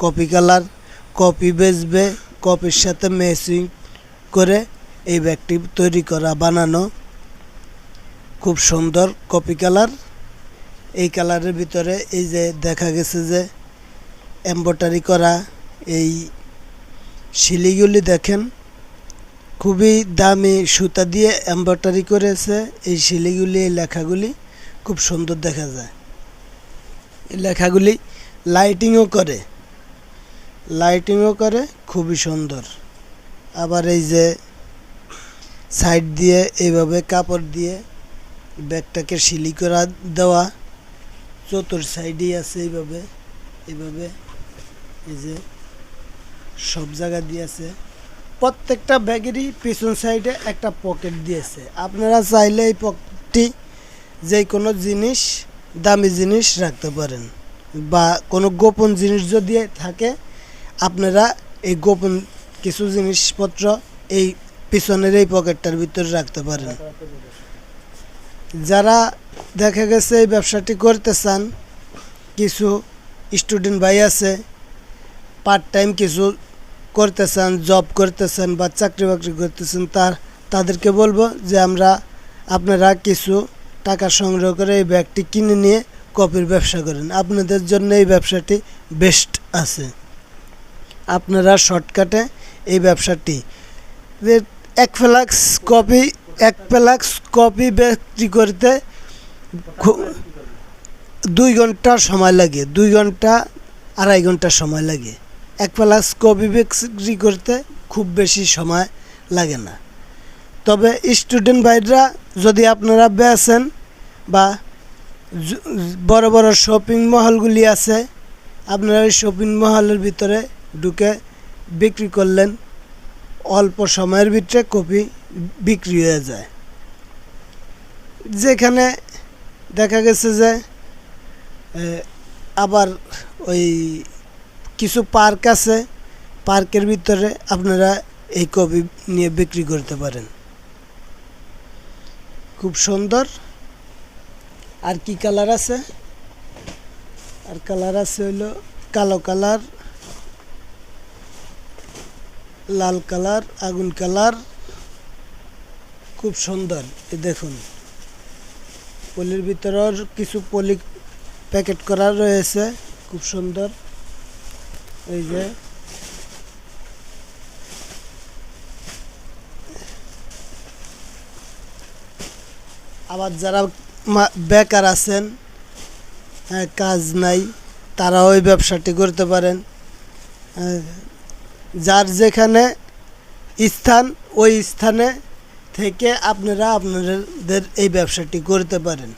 Copy colour, copy বেচবে, কপির সাথে matching করে এই ব্যাগটি তৈরি করা, বানানো। খুব সুন্দর কপি কালার। এই কালারের ভিতরে এই যে দেখা গেছে যে এম্ব্রয়ডারি করা, এই শিলিগুলি দেখেন, খুবই দামি সুতা দিয়ে এম্ব্রয়ডারি করেছে। এই শিলিগুলি, এই লেখাগুলি খুব সুন্দর দেখা যায়। এই লেখাগুলি লাইটিংও করে। লাইটিংও করে, খুবই সুন্দর। আবার এই যে সাইড দিয়ে এইভাবে কাপড় দিয়ে ব্যাগটাকে শিলি করা দেওয়া, চতুর সাইডেই আছে এইভাবে এইভাবে এই যে সব জায়গা দিয়েছে প্রত্যেকটা ব্যাগেরই পিছন সাইডে একটা পকেট দিয়েছে। আপনারা চাইলে এই পকেটটি যে কোনো জিনিস, দামি জিনিস রাখতে পারেন। বা কোনো গোপন জিনিস যদি থাকে আপনারা এই গোপন কিছু জিনিসপত্র এই পিছনের এই পকেটটার ভিতরে রাখতে পারেন। যারা দেখা গেছে এই ব্যবসাটি করতে চান, কিছু স্টুডেন্ট ভাই আছে পার্ট টাইম কিছু করতে চান জব করতে চান বা চাকরি বাকরি করতেছেন তার, তাদেরকে বলব যে আমরা আপনারা কিছু টাকা সংগ্রহ করে এই ব্যাগটি কিনে নিয়ে কপির ব্যবসা করেন। আপনাদের জন্য এই ব্যবসাটি বেস্ট আছে। আপনারা শর্টকাটে এই ব্যবসাটি। এক ফ্লাক্স কপি, এক ফ্লাক্স কপি বিক্রি করতে দুই ঘণ্টা সময় লাগে, দুই ঘণ্টা, আড়াই ঘণ্টা সময় লাগে। এক প্লাস কপি বিক্রি করতে খুব বেশি সময় লাগে না। তবে স্টুডেন্ট ভাইরা যদি আপনারা বেছেন বা বড় বড় শপিং মহলগুলি আছে, আপনারা ওই শপিং মহলের ভিতরে ঢুকে বিক্রি করলেন, অল্প সময়ের ভিতরে কপি বিক্রি হয়ে যায়। যেখানে দেখা গেছে যে আবার ওই কিছু পার্ক আছে, পার্কের ভিতরে আপনারা এই কপি নিয়ে বিক্রি করতে পারেন। খুব সুন্দর। আর কি কালার আছে? আর কালার আছে হইল কালো কালার। লাল কালার আগুন কালার। খুব সুন্দর এ দেখুন। পলির ভিতরের কিছু পলি প্যাকেট করা রয়েছে খুব সুন্দর। এই যে। আবার যারা বেকার আছেন হ্যাঁ, কাজ নাই তারা ওই ব্যবসাটি করতে পারেন। হ্যাঁ, যার যেখানে স্থান ওই স্থানে থেকে আপনারা আপনাদের এই ব্যবসাটি করতে পারেন।